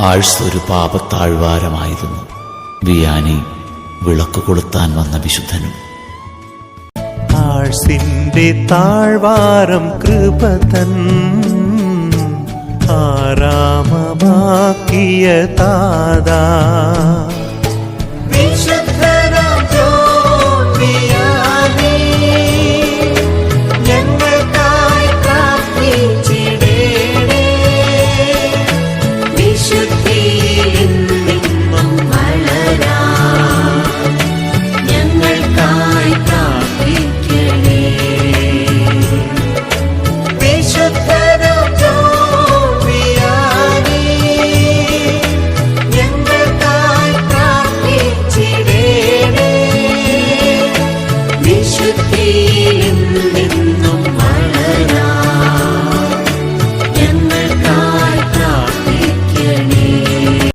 Hours ഒരു പാപത്താഴ്വാരമായിരുന്നു. Vianney വിളക്ക് കൊളുത്താൻ വന്ന വിശുദ്ധനും. ആഴ്സിന്റെ താഴ്വാരം കൃപതൻ ആരാമമാക്കിയ താതാ.